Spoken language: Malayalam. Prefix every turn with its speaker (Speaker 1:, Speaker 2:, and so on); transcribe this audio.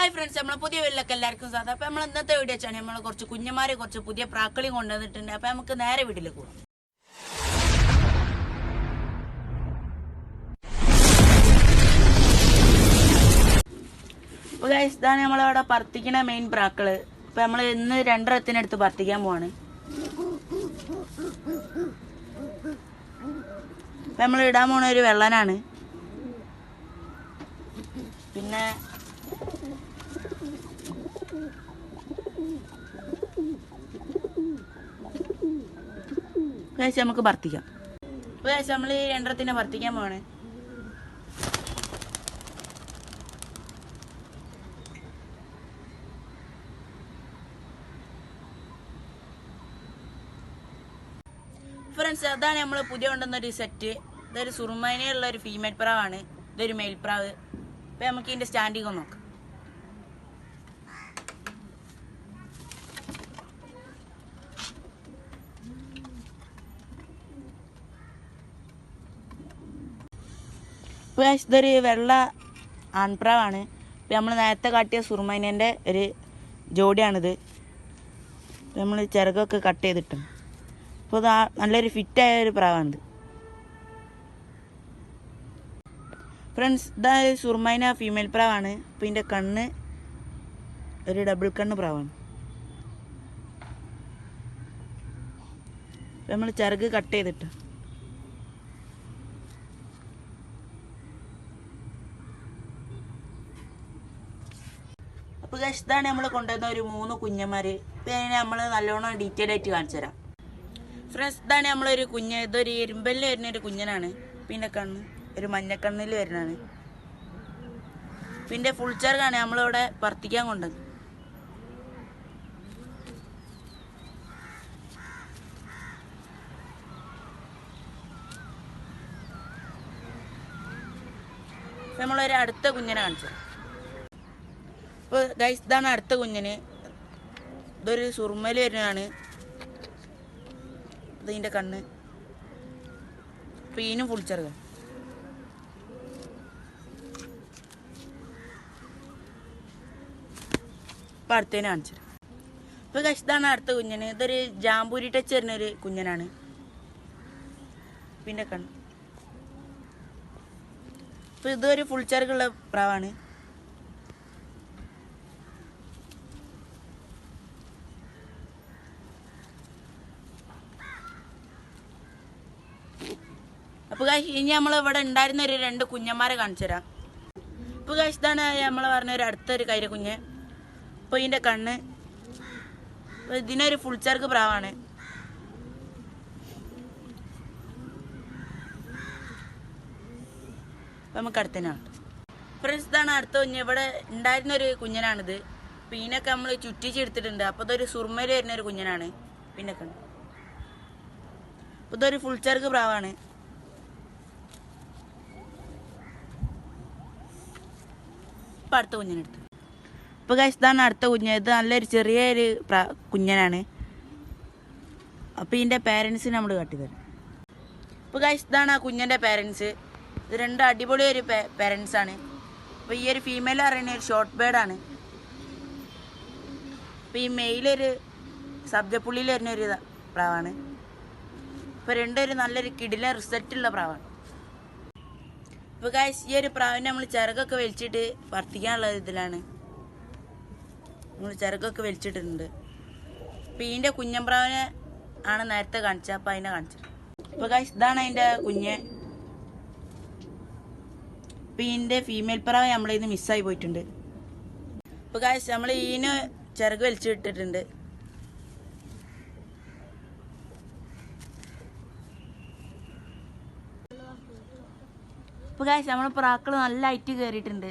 Speaker 1: ഹായ് ഫ്രണ്ട്സ് നമ്മളെ പുതിയ വീട്ടിലൊക്കെ എല്ലാവർക്കും സാധാ അപ്പൊ നമ്മൾ ഇന്നത്തെ വീഡിയോ വെച്ചാണ് നമ്മൾ കുറച്ച് കുഞ്ഞന്മാരെ കുറച്ച് പുതിയ പ്രാക്കളി കൊണ്ടുവന്നിട്ടുണ്ട്. അപ്പൊ നമുക്ക് നേരെ വീട്ടിൽ പോകാം അപ്പോൾ ഇതാണ് നമ്മളവിടെ പറത്തിക്കണ മെയിൻ പ്രാക്കൾ. അപ്പൊ നമ്മൾ ഇന്ന് രണ്ടരത്തിനടുത്ത് പറത്തിക്കാൻ പോവാണ്. അപ്പം നമ്മൾ ഇടാൻ പോണ ഒരു വെള്ളനാണ്. പിന്നെ കഴിച്ച് നമുക്ക് വർത്തിക്കാം. കഴിച്ച് നമ്മൾ ഈ രണ്ടെണ്ണത്തിനെ വർത്തിക്കാൻ പോകണേ ഫ്രണ്ട്സ് അതാണ് നമ്മൾ പുതിയ കൊണ്ടുവന്ന ഒരു സെറ്റ് ഇതൊരു സുറുമേനയുള്ള ഒരു ഫീമെയിൽ പ്രാവാണ്. ഇതൊരു മെയിൽ പ്രാവ്. അപ്പം നമുക്ക് ഇതിന്റെ സ്റ്റാൻഡിങ് നോക്കാം. Guys ഇതൊരു വെള്ള ആൺപ്രാവാണ്. ഇപ്പം നമ്മൾ നേരത്തെ കാട്ടിയ സുറുമൈനേന്റെ ഒരു ജോഡിയാണിത്. നമ്മൾ ചിറകൊക്കെ കട്ട് ചെയ്തിട്ടുണ്ട്. അപ്പോൾ ഇത് നല്ലൊരു ഫിറ്റായ ഒരു പ്രാവാണിത്. ഫ്രണ്ട്സ് ഇതാ സുർമൈന ഫീമെയിൽ പ്രാവാണ്. അപ്പോൾ ഇതിന്റെ കണ്ണ് ഒരു ഡബിൾ കണ്ണ് പ്രാവാണ്. നമ്മൾ ചിറക് കട്ട് ചെയ്തിട്ട്. അപ്പോൾ guys, നമ്മൾ കൊണ്ടുവന്ന ഒരു മൂന്ന് കുഞ്ഞന്മാര്. പിന്നെ നമ്മൾ നല്ലോണം ഡീറ്റെയിൽ ആയിട്ട് കാണിച്ചു തരാം. ഫ്രണ്ട്സ് ഇതാണ് നമ്മളൊരു കുഞ്ഞ്. ഇതൊരു ഇരുമ്പലിൽ വരുന്ന ഒരു കുഞ്ഞനാണ്. പിന്നെ കണ്ണ്. ഒരു മഞ്ഞക്കണ്ണിൽ വരുന്നതാണ്. പിന്നെ ഫുൾ ചാർഗാണ് നമ്മളിവിടെ പറത്തിക്കാൻ കൊണ്ടത് നമ്മളൊരു അടുത്ത കുഞ്ഞിനെ കാണിച്ചത് ഇപ്പോൾ ഗൈസ് ഇതാണ് അടുത്ത കുഞ്ഞിന്. ഇതൊരു സുർമല വരുന്നതാണ്. ഇതിന്റെ കണ്ണ്. പീനും ഫുൾ ചെറുക ഇപ്പം അടുത്തതിനെ കാണിച്ചു ഇപ്പോൾ ഗൈസ് ഇതാണ് അടുത്ത കുഞ്ഞിന്. ഇതൊരു ജാമ്പൂരി ടച്ച് വരുന്നൊരു കുഞ്ഞനാണ്. പിന്നെ കണ്ണ്. ഇപ്പം ഇതൊരു ഫുൾ ചെറുക്കുള്ള പ്രാവാണ്. അപ്പോൾ കാശ് ഇനി നമ്മൾ ഇവിടെ ഉണ്ടായിരുന്ന ഒരു രണ്ട് കുഞ്ഞന്മാരെ കാണിച്ചു തരാം. ഇപ്പോൾ കാശ് ഇതാണ് നമ്മൾ പറഞ്ഞ ഒരു അടുത്തൊരു കൈര കുഞ്ഞ്. അപ്പോൾ ഇതിന്റെ കണ്ണ്. അപ്പോൾ ഇതിനൊരു ഫുൾ ചാർക്ക് പ്രാവാണ്. അപ്പോൾ നമുക്ക് അടുത്തനാണ് ഫ്രണ്ട്സ് ഇതാണ് അടുത്ത കുഞ്ഞ്. ഇവിടെ ഉണ്ടായിരുന്ന ഒരു കുഞ്ഞനാണിത്. പീനൊക്കെ നമ്മൾ ചുറ്റിച്ചെടുത്തിട്ടുണ്ട് അപ്പോൾ ഇതൊരു സുർമയിൽ വരുന്ന ഒരു കുഞ്ഞനാണ്. പിന്നെ കണ്ണ്. അപ്പോൾ ഇതൊരു ഫുൾ ചാർക്ക് പ്രാവാണ്. ഇപ്പം അടുത്ത കുഞ്ഞിനെടുത്ത്. ഇപ്പോൾ കഴിച്ചതാണ് അടുത്ത കുഞ്ഞ്. ഇത് നല്ലൊരു ചെറിയൊരു പ്ര- കുഞ്ഞനാണ്. അപ്പോൾ ഇതിന്റെ പേരൻസിന് നമ്മൾ കാട്ടിത്തരാം ഇപ്പോൾ കഴിച്ചതാണ് ആ കുഞ്ഞിന്റെ പേരൻസ് ഇത് രണ്ട് അടിപൊളി ഒരു പേരൻസാണ് ആണ്. അപ്പോൾ ഈ ഒരു ഫീമെയിൽ പറയുന്ന ഒരു ഷോർട്ട് ബേഡാണ് അപ്പോൾ ഈ മെയിലൊരു സബ്ജപ്പുള്ളിയിൽ വരുന്ന ഒരു പ്രാവാണ്. ഇപ്പോൾ രണ്ടൊരു നല്ലൊരു കിടില റിസൾട്ടുള്ള പ്രാവാണ്. ഇപ്പോൾ ഗൈസ് ഈ ഒരു പ്രാവിനെ നമ്മൾ ചിറകൊക്കെ വലിച്ചിട്ട് വർത്തിക്കാനുള്ള ഇതിലാണ്. നമ്മൾ ചിറകൊക്കെ വലിച്ചിട്ടുണ്ട് അപ്പോൾ ഇതിന്റെ കുഞ്ഞമ്പ്രാവിനെ ആണ് നേരത്തെ കാണിച്ചത് അപ്പോൾ അതിനെ കാണിച്ചത് ഇപ്പൊ ഗൈസ് ഇതാണ് അതിന്റെ കുഞ്ഞ്. ഇപ്പോൾ ഇതിന്റെ ഫീമെയിൽ പ്രാവ് നമ്മളിന്ന് മിസ്സായി പോയിട്ടുണ്ട്. ഇപ്പൊ ഗൈസ് നമ്മൾ ഇതിന് ചിറക് വലിച്ചിട്ടിട്ടുണ്ട്. ഇപ്പോൾ ഗായ്സ് നമ്മുടെ പ്രാക്കൾ നല്ല ഹൈറ്റ് കയറിയിട്ടുണ്ട്